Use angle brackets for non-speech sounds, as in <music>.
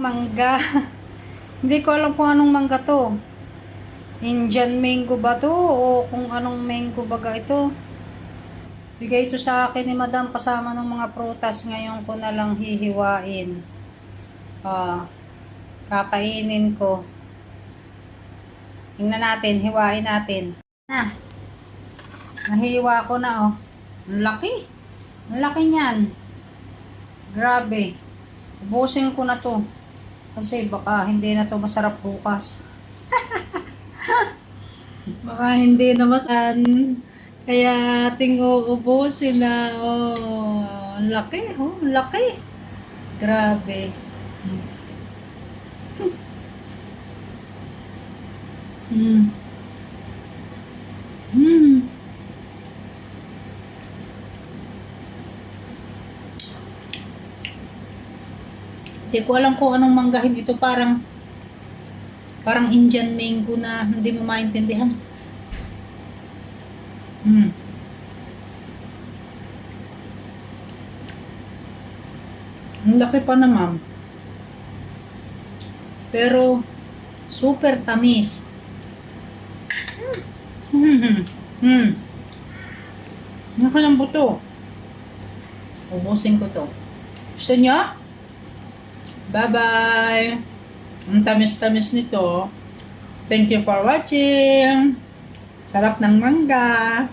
Mangga. <laughs> Hindi ko alam kung anong mangga to. Indian mango ba to? O kung anong mango baga ito? Bigay ito sa akin ni madam kasama ng mga prutas. Ngayon ko na lang hihiwain. Ah, kakainin ko. Tingnan natin, hiwain natin. Na. Nahiwa ko na oh. Ang laki. Ang laki niyan. Grabe. Ubusin ko na to. Kasi baka hindi na to masarap bukas. <laughs> baka hindi na masan. Kaya ating uubusin na. Oh, ang laki. Oh, ang laki. Grabe. Hmm. Hmm. Hindi ko alam kung anong manggahin ito. Parang parang Indian mango na hindi mo maintindihan. Hmm. Ang laki pa naman. Pero super tamis. Hmm. Hmm. Nakalambot to. Ubusin ko to. Gusto niyo? Bye-bye! Ang tamis-tamis nito. Thank you for watching! Sarap ng mangga!